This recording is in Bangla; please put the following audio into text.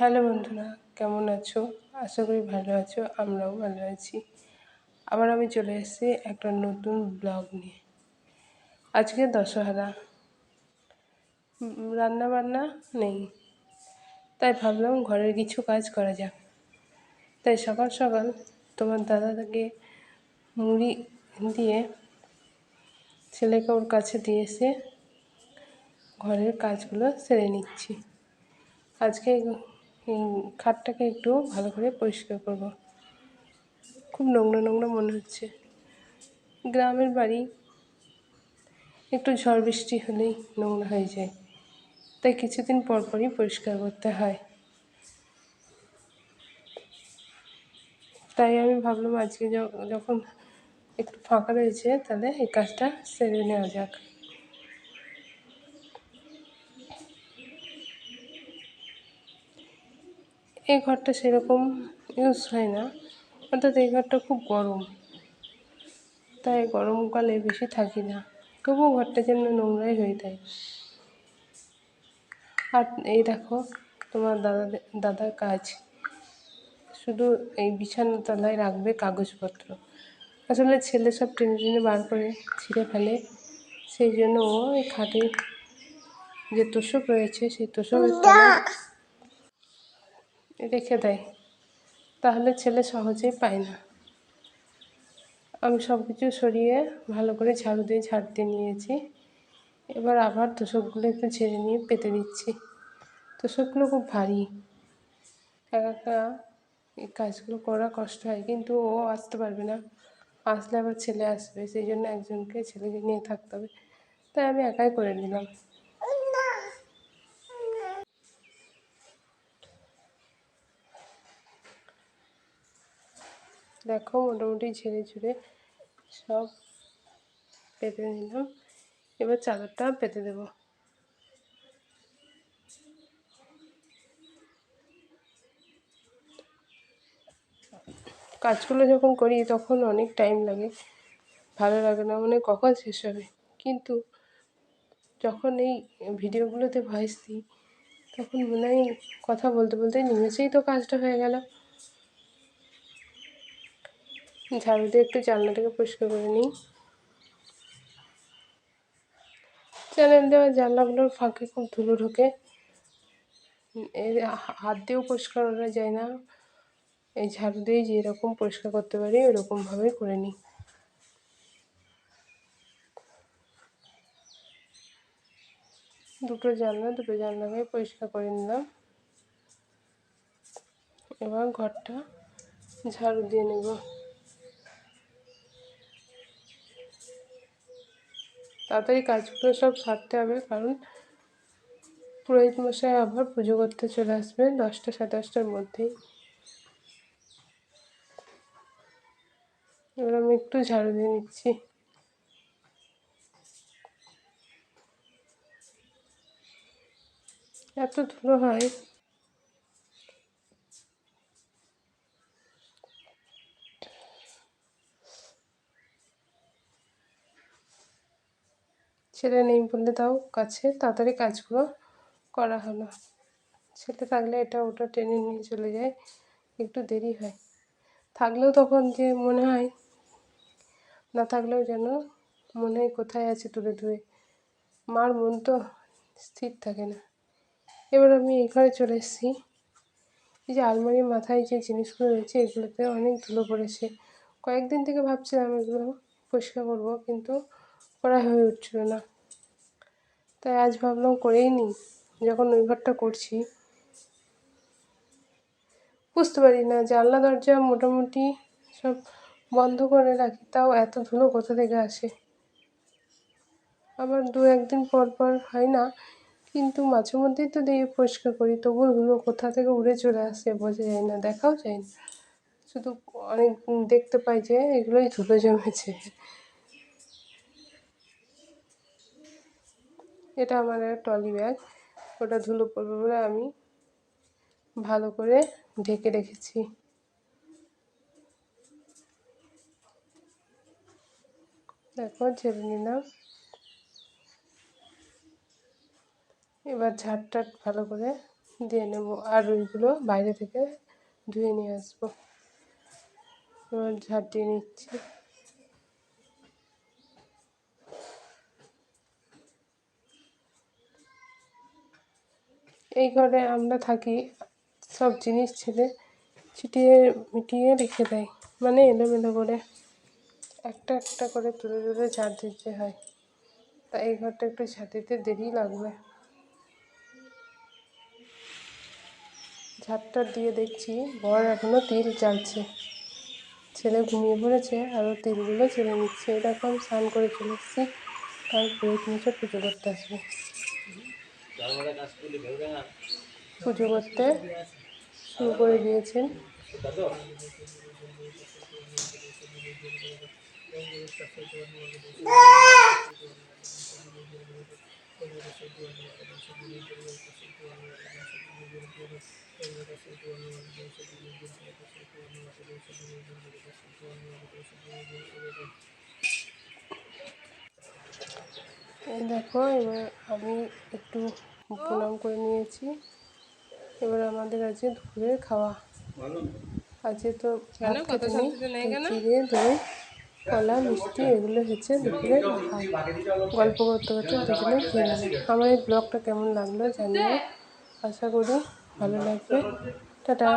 হ্যালো বন্ধুরা, কেমন আছো? আশা করি ভালো আছো, আমরাও ভালো আছি। আবার আমি চলে এসেছি একটা নতুন ব্লগ নিয়ে। আজকে দশহরা। রান্না বান্না নেই। তাই ভাবলাম ঘরের কিছু কাজ করা যাক। তাই সকাল সকাল তোমার দাদাকে মুড়ি দিয়ে ছেলেকে ওর কাছে দিয়ে এসে ঘরের কাজগুলো সেরে নিচ্ছি। আজকে খাটটাকে একটু ভালো করে পরিষ্কার করব। খুব নোংরা নোংরা মনে হচ্ছে। গ্রামের বাড়ি একটু ঝড় বৃষ্টি হলেই নোংরা হয়ে যায়। তাই কিছুদিন পর পরই পরিষ্কার করতে হয়। তাই আমি ভাবলাম আজকে যখন একটু ফাঁকা রয়েছে তাহলে এই কাজটা সেরে নেওয়া যাক। এই ঘরটা সেরকম ইউজ হয় না। অর্থাৎ এই ঘরটা খুব গরম। তাই গরমকালে বেশি থাকি না। তবুও ঘরটা যেন নোংরাই হয়ে থাকে আর এই দেখো, তোমার দাদা, দাদার কাজ। শুধু এই বিছানার তলায় রাখবে কাগজপত্র। আসলে ছেলে সব টেনে টেনে বার করে ছিঁড়ে ফেলে। সেই জন্য ও এই খাটে যে তোষক রয়েছে, সেই তোষকের তলায় রেখে দেয়। তাহলে ছেলে সহজেই পায় না। আমি সব কিছু সরিয়ে ভালো করে ঝাড়ু দিয়ে ঝাড়তে নিয়েছি। এবার আবার তোষকগুলো একটু ঝেড়ে নিয়ে পেতে দিচ্ছি। তোষকগুলো খুব ভারী। একা একা এই কাজগুলো করা কষ্ট হয়, কিন্তু ও আসতে পারবে না। আসলে আবার ছেলে আসবে, সেই জন্য একজনকে ছেলেকে নিয়ে থাকতে হবে। তাই আমি একাই করে নিলাম। দেখো মোটামুটি ঝেড়ে ঝুড়ে সব পেতে নিলাম। এবার চাদরটা পেতে দেব। কাজগুলো যখন করি তখন অনেক টাইম লাগে, ভালো লাগে না মানে কখন শেষ হবে? কিন্তু যখন এই ভিডিওগুলোতে ভয়েস দিই, তখন মনে হয় কথা বলতে বলতে নিমেষেই তো কাজটা হয়ে গেল। ঝাড়ু দিয়ে একটু জানলাটাকে পরিষ্কার করে নিই। চ্যানেল দেওয়া জানলাগুলোর ফাঁকে খুব ধুলো ঢোকে। এর হাত দিয়েও পরিষ্কার করা যায় না। এই ঝাড়ু দিয়ে যেরকম পরিষ্কার করতে পারি, ওরকমভাবেই করে নিই। দুটো জানলা, দুটো জানলাকে পরিষ্কার করে নিলাম। এবার ঘরটা ঝাড়ু দিয়ে নেব। তাড়াতাড়ি কাজগুলো সব সারতে হবে, কারণ পুরোহিত মশাই আবার পুজো করতে চলে আসবে দশটা সাড়ে দশটার মধ্যেই। এবার আমি একটু ঝাড়ু দিয়ে নিচ্ছি। এত ধুলো হয়। ছেলে নেই বললে তাও কাছে, তাড়াতাড়ি কাজগুলো করা হলো। ছেলে থাকলে এটা ওটা টেনে নিয়ে চলে যায়, একটু দেরি হয়। থাকলেও তখন যে মনে হয়, না থাকলেও যেন মনে হয় কোথায় আছে দূরে দূরে। মার মন তো স্থির থাকে না। এবার আমি এই ঘরে চলে এসেছি। এই যে আলমারির মাথায় যে জিনিসগুলো রয়েছে, এগুলোতে অনেক ধুলো পড়েছে। কয়েকদিন থেকে ভাবছিলাম এগুলো পরিষ্কার করব, কিন্তু করা হয়ে উঠছিল না। তাই আজ ভাবলাম করেই নিই, যখন ওই ঘরটা করছি। বুঝতে পারি না, জানলা, দরজা মোটামুটি সব বন্ধ করে রাখি, তাও এত ধুলো কোথা থেকে আসে? আবার দু একদিন পর পর হয় না, কিন্তু মাঝে মধ্যেই তো দিয়ে পরিষ্কার করি তবু ধুলো কোথা থেকে উড়ে চলে আসে বোঝা যায় না, দেখাও যায় না। শুধু অনেক দেখতে পাই যে এগুলোই ধুলো জমেছে। এটা আমার ট্রলি ব্যাগ। ওটা ধুলো পড়বে বলে আমি ভালো করে ঢেকে রেখেছি। দেখো ছেড়ে নিলাম। এবার ঝাড়টাট ভালো করে দিয়ে নেব আর ওইগুলো বাইরে থেকে ধুয়ে নিয়ে আসব। এবার ঝাঁটিয়ে নিচ্ছি। এই ঘরে আমরা থাকি, সব জিনিস ছেলে ছিটিয়ে মিটিয়ে রেখে দেয়। মানে এলোমেলো করে। একটা একটা করে তুলে তুলে ঝাড় দিতে হয়। তাই এই ঘরটা একটু ঝাড় দিতে দেরি লাগবে। ঝাড়টা দিয়ে দেখছি বর এখনও তিল চালছে। ছেলে ঘুমিয়ে পড়েছে আরও তিলগুলো ছেড়ে নিচ্ছে। এরকম স্নান করে চলে এসেছি। তার মশাই পুজো করতে আসবে। পুজো করতে শুরু করে দিয়েছেন। দেখো এবার আমি একটু প্রণাম করে নিয়েছি। এবার আমাদের আছে দুপুরের খাওয়া। আজকে তো চিড়ে দই কলা মিষ্টি এগুলো হচ্ছে দুপুরের খাওয়া। গল্প করতে করতে দুজনে খেয়ে আমার এই ব্লগটা কেমন লাগল জানিয়ে আশা করি ভালো লাগবে। টাটা।